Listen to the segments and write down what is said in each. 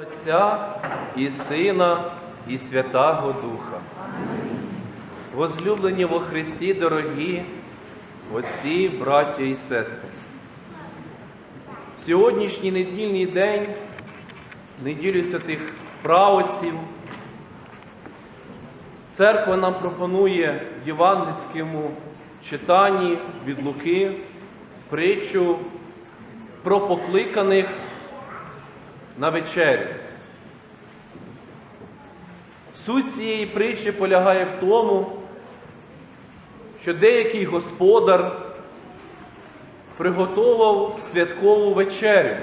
Отця і Сина, і Святого Духа. Возлюблені во Христі, дорогі отці, браття і сестри. Сьогоднішній недільний день, неділю святих правоців, церква нам пропонує в євангельському читанні від Луки притчу про покликаних на вечерю. Суть цієї притчі полягає в тому, що деякий господар приготував святкову вечерю.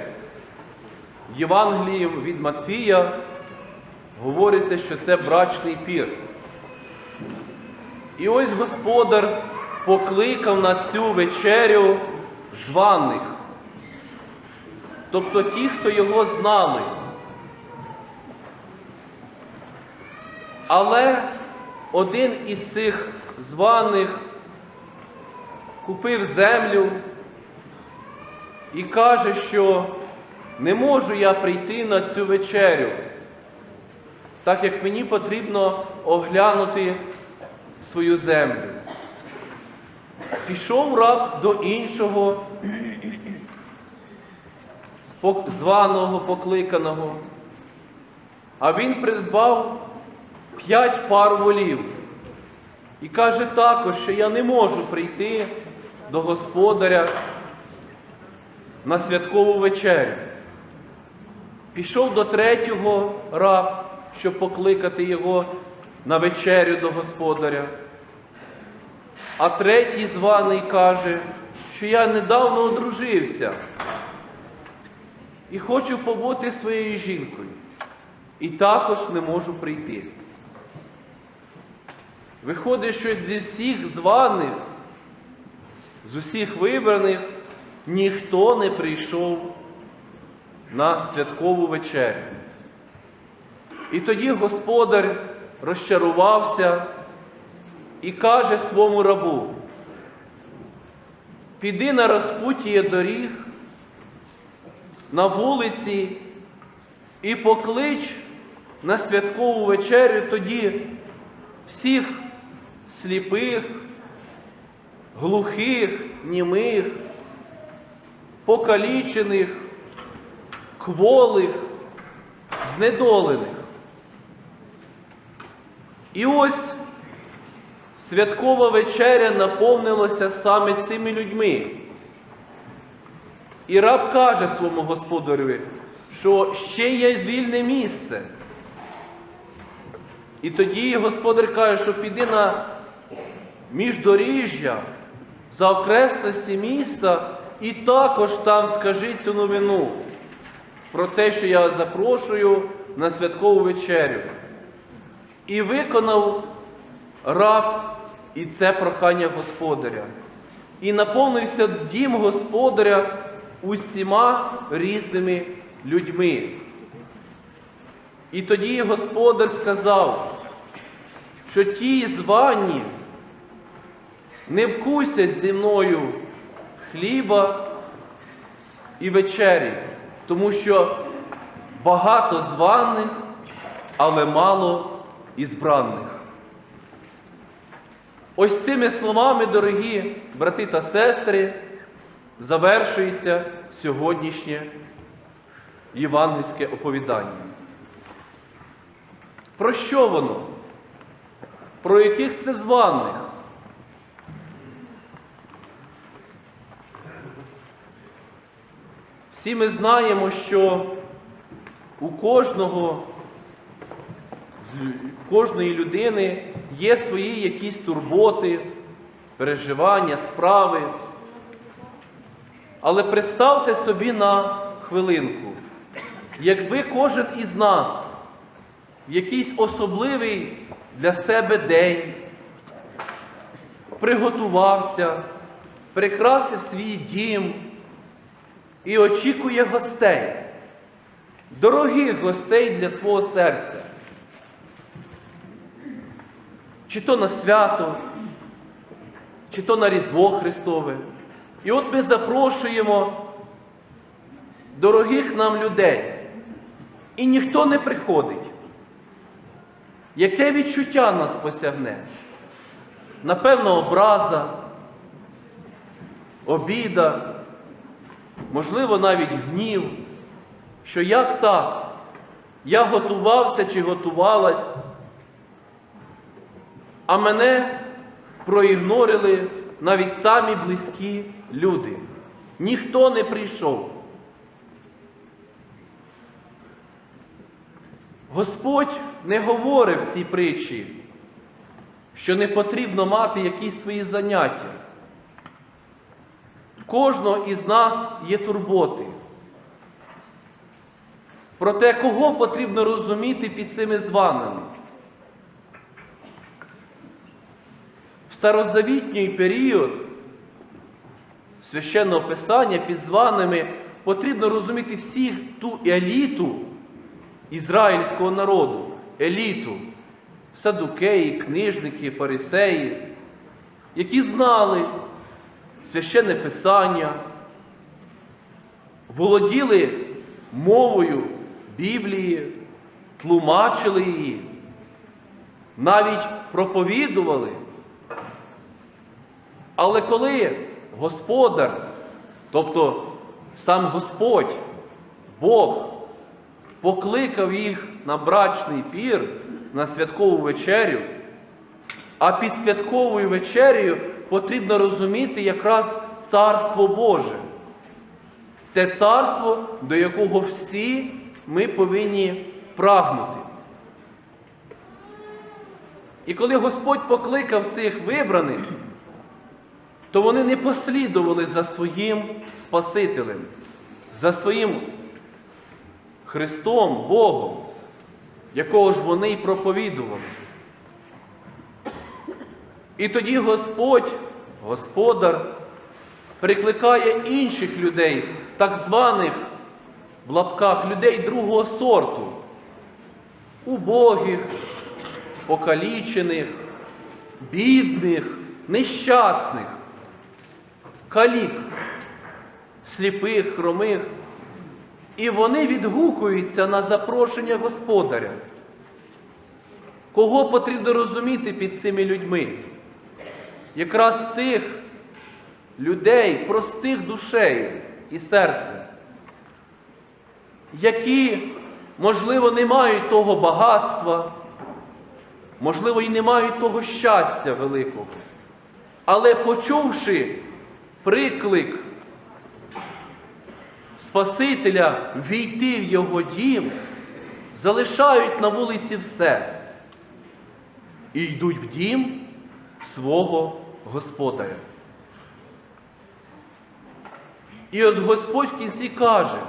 В Євангелії від Матфія говориться, що це брачний пір. І ось господар покликав на цю вечерю званих, тобто ті, хто його знали. Але один із цих званих купив землю і каже, що не можу я прийти на цю вечерю, так як мені потрібно оглянути свою землю. Пішов раб до іншого званого, покликаного, а він придбав п'ять пар волів. І каже також, що я не можу прийти до господаря на святкову вечерю. Пішов до третього раб, щоб покликати його на вечерю до господаря. А третій званий каже, що я недавно одружився і хочу побути своєю жінкою. І також не можу прийти. Виходить, що зі всіх званих, з усіх вибраних, ніхто не прийшов на святкову вечерю. І тоді господар розчарувався і каже своєму рабу, піди на розпутіє доріг, на вулиці і поклич на святкову вечерю тоді всіх сліпих, глухих, німих, покалічених, кволих, знедолених. І ось святкова вечеря наповнилася саме цими людьми. І раб каже своєму господареві, що ще є звільне місце. І тоді господар каже, що піди на міждоріжжя за окресності міста і також там скажи цю новину про те, що я запрошую на святкову вечерю. І виконав раб і це прохання господаря. І наповнився дім господаря усіма різними людьми. І тоді господар сказав, що ті звані не вкусять зі мною хліба і вечері, тому що багато званих, але мало ізбраних. Ось цими словами, дорогі брати та сестри, завершується сьогоднішнє євангельське оповідання. Про що воно? Про яких це званих? Всі ми знаємо, що у кожного, кожної людини є свої якісь турботи, переживання, справи. Але представте собі на хвилинку, якби кожен із нас в якийсь особливий для себе день приготувався, прикрасив свій дім і очікує гостей, дорогих гостей для свого серця. Чи то на свято, чи то на Різдво Христове. І от ми запрошуємо дорогих нам людей, і ніхто не приходить. Яке відчуття нас посягне? Напевно, образа, обіда, можливо, навіть гнів, що як так? Я готувався чи готувалась, а мене проігнорили навіть самі близькі люди. Ніхто не прийшов. Господь не говорив в цій притчі, що не потрібно мати якісь свої заняття. В кожного із нас є турботи. Проте, кого потрібно розуміти під цими званими? Старозавітній період священного писання під званими потрібно розуміти всіх ту еліту ізраїльського народу, еліту, садукеї, книжники, фарисеї, які знали священне писання, володіли мовою Біблії, тлумачили її, навіть проповідували. Але коли Господар, тобто сам Господь, Бог, покликав їх на брачний пір, на святкову вечерю, а під святковою вечерею потрібно розуміти якраз Царство Боже. Те царство, до якого всі ми повинні прагнути. І коли Господь покликав цих вибраних, то вони не послідували за своїм Спасителем, за своїм Христом, Богом, якого ж вони й проповідували. І тоді Господь, Господар, прикликає інших людей, так званих в лапках людей другого сорту, убогих, покалічених, бідних, нещасних, калік, сліпих, хромих. І вони відгукуються на запрошення Господаря. Кого потрібно розуміти під цими людьми? Якраз тих людей, простих душею і серцем, які, можливо, не мають того багатства, можливо, і не мають того щастя великого. Але почувши приклик Спасителя війти в його дім, залишають на вулиці все і йдуть в дім свого Господаря. І от Господь в кінці каже,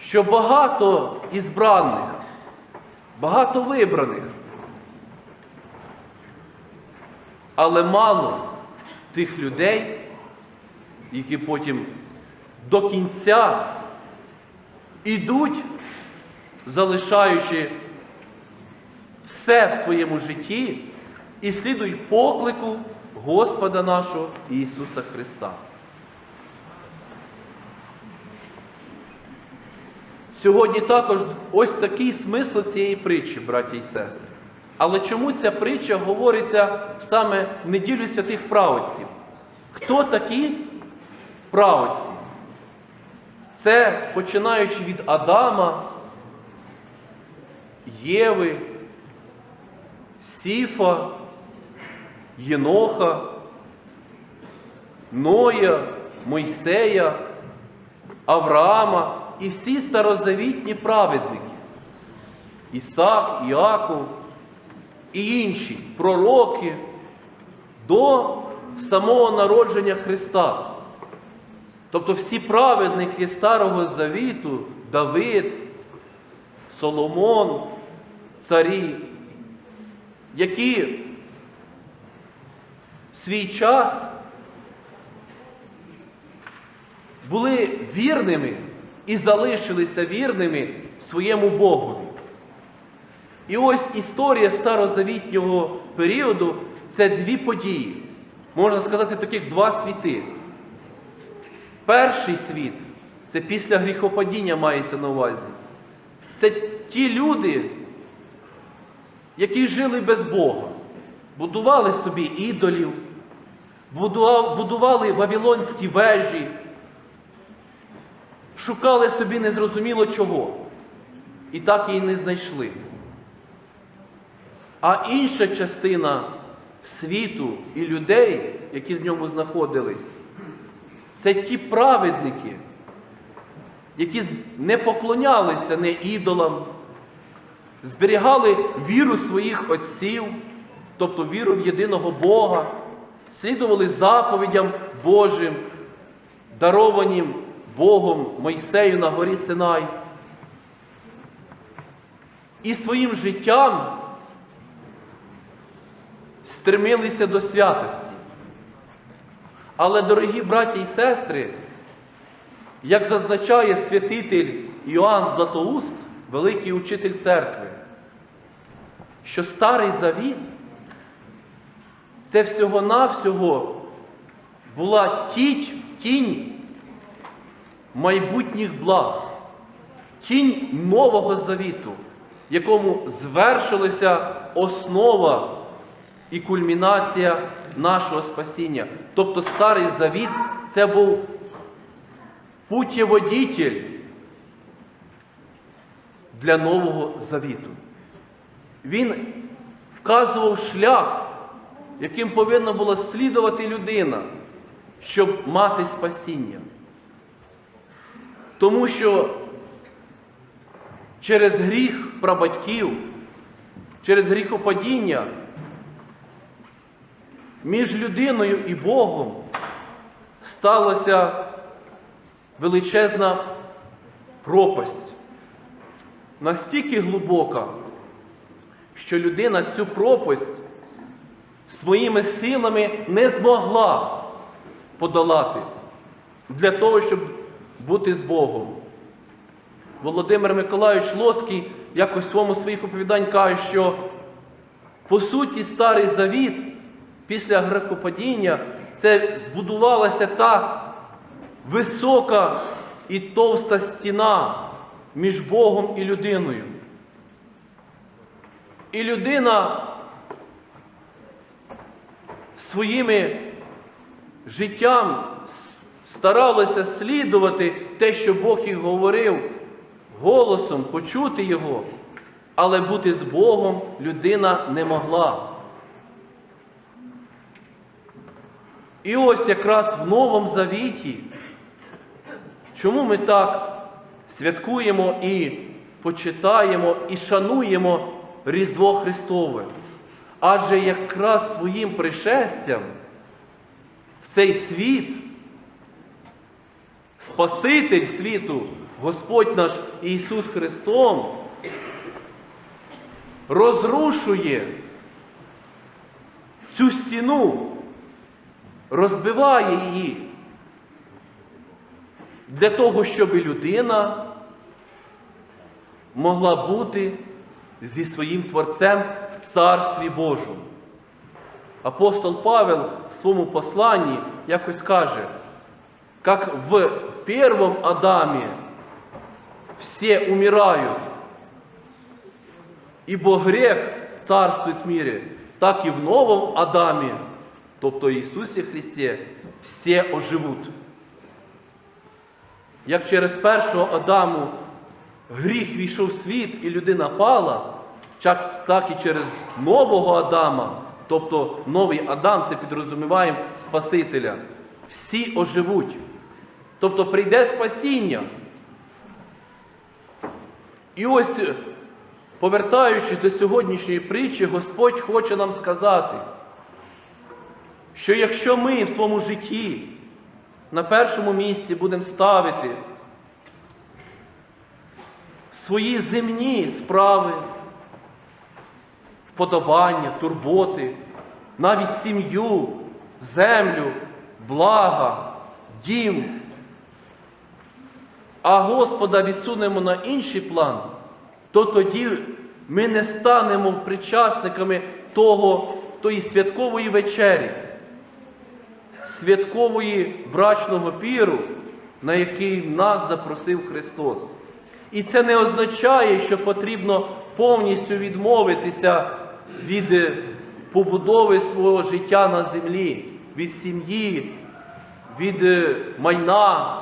що багато ізбраних, багато вибраних, але мало тих людей, які потім до кінця ідуть, залишаючи все в своєму житті і слідують поклику Господа нашого Ісуса Христа. Сьогодні також ось такий смисл цієї притчі, браті і сестри. Але чому ця притча говориться саме в неділю святих праведців? Хто такі праведці? Це починаючи від Адама, Єви, Сіфа, Єноха, Ноя, Мойсея, Авраама і всі старозавітні праведники. Ісак, Іаков і інші пророки до самого народження Христа. Тобто всі праведники Старого Завіту, Давид, Соломон, царі, які в свій час були вірними і залишилися вірними своєму Богові. І ось історія старозавітнього періоду це дві події. можна сказати, таких два світи. Перший світ це після гріхопадіння мається на увазі. Це ті люди, які жили без Бога, будували собі ідолів, будували вавилонські вежі, шукали собі незрозуміло чого. І так її не знайшли. А інша частина світу і людей, які в ньому знаходились, це ті праведники, які не поклонялися не ідолам, зберігали віру своїх отців, тобто віру в єдиного Бога, слідували заповідям Божим, дарованим Богом Мойсею на горі Синай. І своїм життям стремилися до святості. Але, дорогі браті і сестри, як зазначає святитель Іоанн Златоуст, великий учитель церкви, що Старий Завіт це всього-навсього була тіть, тінь майбутніх благ, тінь Нового Завіту, якому звершилася основа і кульмінація нашого спасіння. Тобто Старий Завіт це був путєводитель для Нового Завіту. Він вказував шлях, яким повинна була слідувати людина, щоб мати спасіння. Тому що через гріх прабатьків, через гріхопадіння між людиною і Богом сталася величезна пропасть, настільки глибока, що людина цю пропасть своїми силами не змогла подолати для того, щоб бути з Богом. Володимир Миколайович Лоський якось в своєму своїх оповідань каже, що по суті Старий Завіт після грехопадіння це збудувалася та висока і товста стіна між Богом і людиною. І людина своїми життям старалася слідувати те, що Бог їй говорив, голосом почути Його, але бути з Богом людина не могла. І ось якраз в Новому Завіті, чому ми так святкуємо і почитаємо і шануємо Різдво Христове? Адже якраз своїм пришестям в цей світ Спаситель світу, Господь наш Ісус Христом, розрушує цю стіну, розбиває її для того, щоб людина могла бути зі своїм Творцем в Царстві Божому. Апостол Павел в своєму посланні якось каже, как в первом Адаме все умирают, ибо грех царствует в мире, так і в новому Адамі, тобто Ісусі Христі, всі оживуть. Як через першого Адаму гріх війшов в світ і людина пала, так, і через нового Адама, тобто новий Адам, це підрозуміваємо Спасителя, всі оживуть. Тобто прийде спасіння. І ось, повертаючись до сьогоднішньої притчі, Господь хоче нам сказати, що якщо ми в своєму житті на першому місці будемо ставити свої земні справи, вподобання, турботи, навіть сім'ю, землю, блага, дім, а Господа відсунемо на інший план, то тоді ми не станемо причасниками того, тої святкової вечері, святкової брачного піру, на який нас запросив Христос. І це не означає, що потрібно повністю відмовитися від е, побудови свого життя на землі, від сім'ї, від е, майна,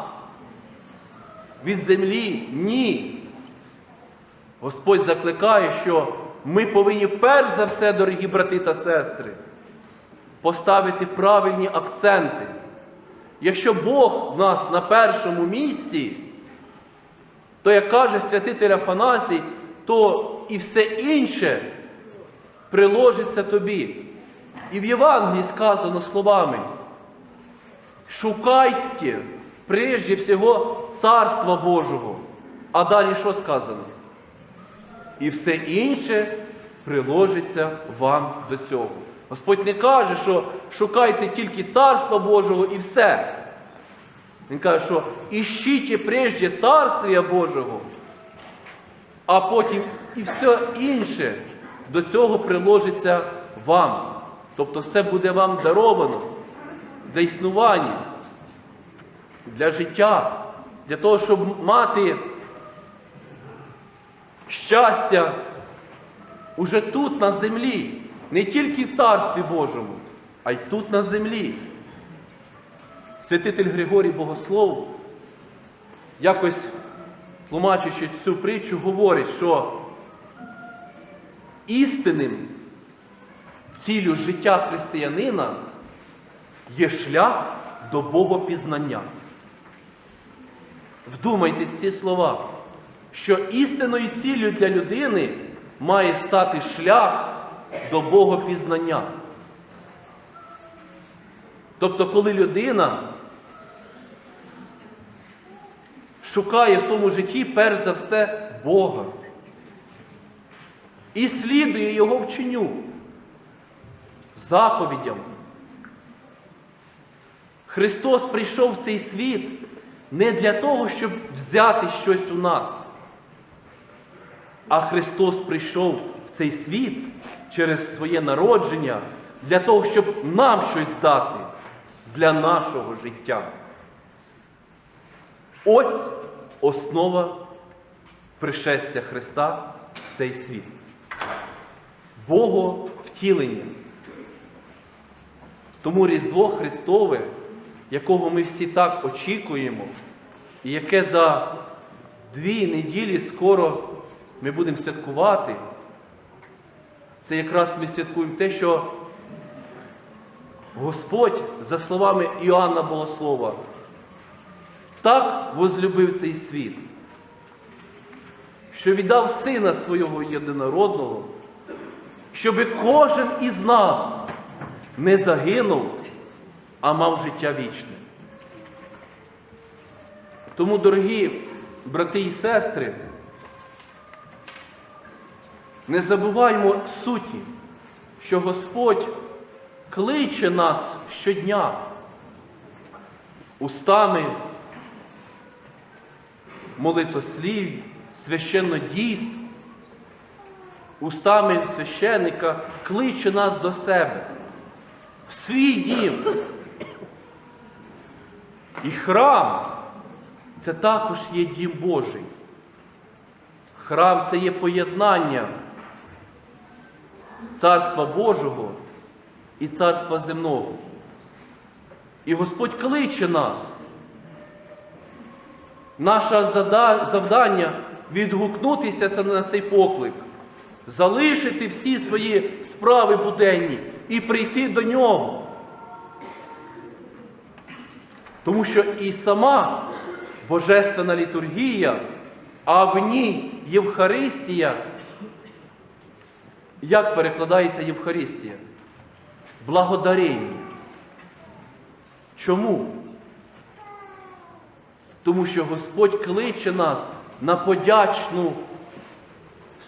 від землі. Ні. Господь закликає, що ми повинні перш за все, дорогі брати та сестри, поставити правильні акценти. Якщо Бог в нас на першому місці, то, як каже святитель Афанасій, то і все інше приложиться тобі. І в Євангелії сказано словами: шукайте прежде всього Царства Божого. А далі що сказано? І все інше приложиться вам до цього. Господь не каже, що шукайте тільки Царства Божого і все. Він каже, що іщіть прежде Царствія Божого, а потім і все інше до цього приложиться вам. Тобто все буде вам даровано для існування, для життя, для того, щоб мати щастя уже тут, на землі, не тільки в Царстві Божому, а й тут на землі. Святитель Григорій Богослов, якось тлумачачи цю притчу, говорить, що істинним ціллю життя християнина є шлях до Богопізнання. Вдумайтесь ці слова, що істинною ціллю для людини має стати шлях до Богопізнання. Тобто, коли людина шукає в своєму житті перш за все Бога і слідує Його вченню, заповідям. Христос прийшов в цей світ не для того, щоб взяти щось у нас, а Христос прийшов в цей світ через своє народження для того, щоб нам щось дати для нашого життя. Ось основа пришестя Христа в цей світ. Бого втілення. Тому Різдво Христове, якого ми всі так очікуємо, і яке за дві неділі скоро ми будемо святкувати, це якраз ми святкуємо те, що Господь, за словами Іоанна Богослова, так возлюбив цей світ, що віддав Сина свого єдинородного, щоби кожен із нас не загинув, а мав життя вічне. Тому, дорогі брати і сестри, не забуваймо суті, що Господь кличе нас щодня устами молитослів, священнодійств, устами священника кличе нас до себе в свій дім. І храм це також є дім Божий. Храм це є поєднання Царства Божого і Царства земного. І Господь кличе нас. Наше завдання відгукнутися на цей поклик, залишити всі свої справи буденні і прийти до нього. Тому що і сама Божественна літургія, а в ній Євхаристія. Як перекладається Євхаристія? Благодарення. Чому? Тому що Господь кличе нас на подячну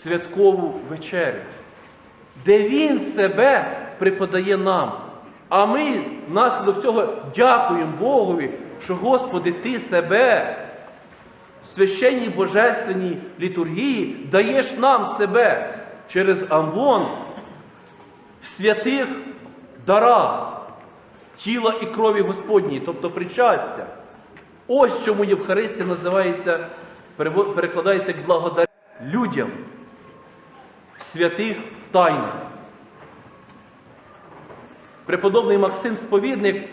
святкову вечерю, де Він себе преподає нам. А ми внаслідок цього дякуємо Богові, що, Господи, Ти себе в священній божественній літургії даєш нам себе через амвон в святих дарах, тіла і крові Господньої, тобто причастя. Ось чому Євхаристія називається, перекладається як благодаря людям в святих тайнах. Преподобний Максим Сповідник,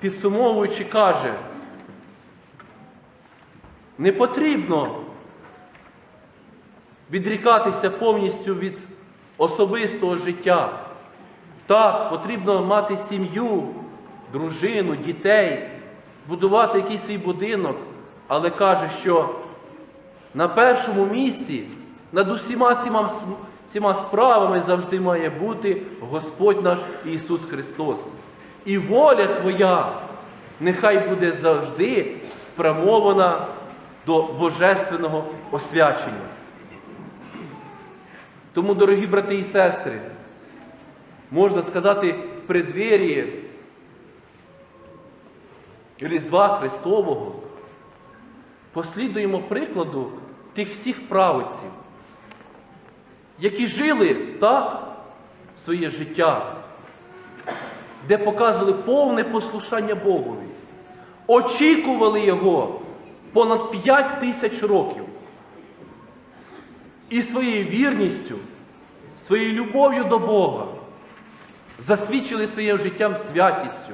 підсумовуючи, каже, не потрібно відрікатися повністю від особистого життя. Так, потрібно мати сім'ю, дружину, дітей, будувати якийсь свій будинок, але каже, що на першому місці над усіма цими, цими справами завжди має бути Господь наш Ісус Христос. І воля Твоя нехай буде завжди спрямована до божественного освячення. Тому, дорогі брати і сестри, можна сказати, в преддверії Різдва Христового послідуємо прикладу тих всіх праведців, які жили так своє життя, де показували повне послушання Богові, очікували Його понад 5 тисяч років. І своєю вірністю, своєю любов'ю до Бога засвідчили своїм життям святістю,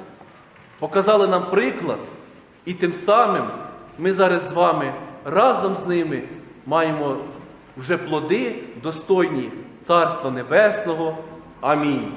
показали нам приклад, і тим самим ми зараз з вами разом з ними маємо вже плоди достойні Царства Небесного. Амінь.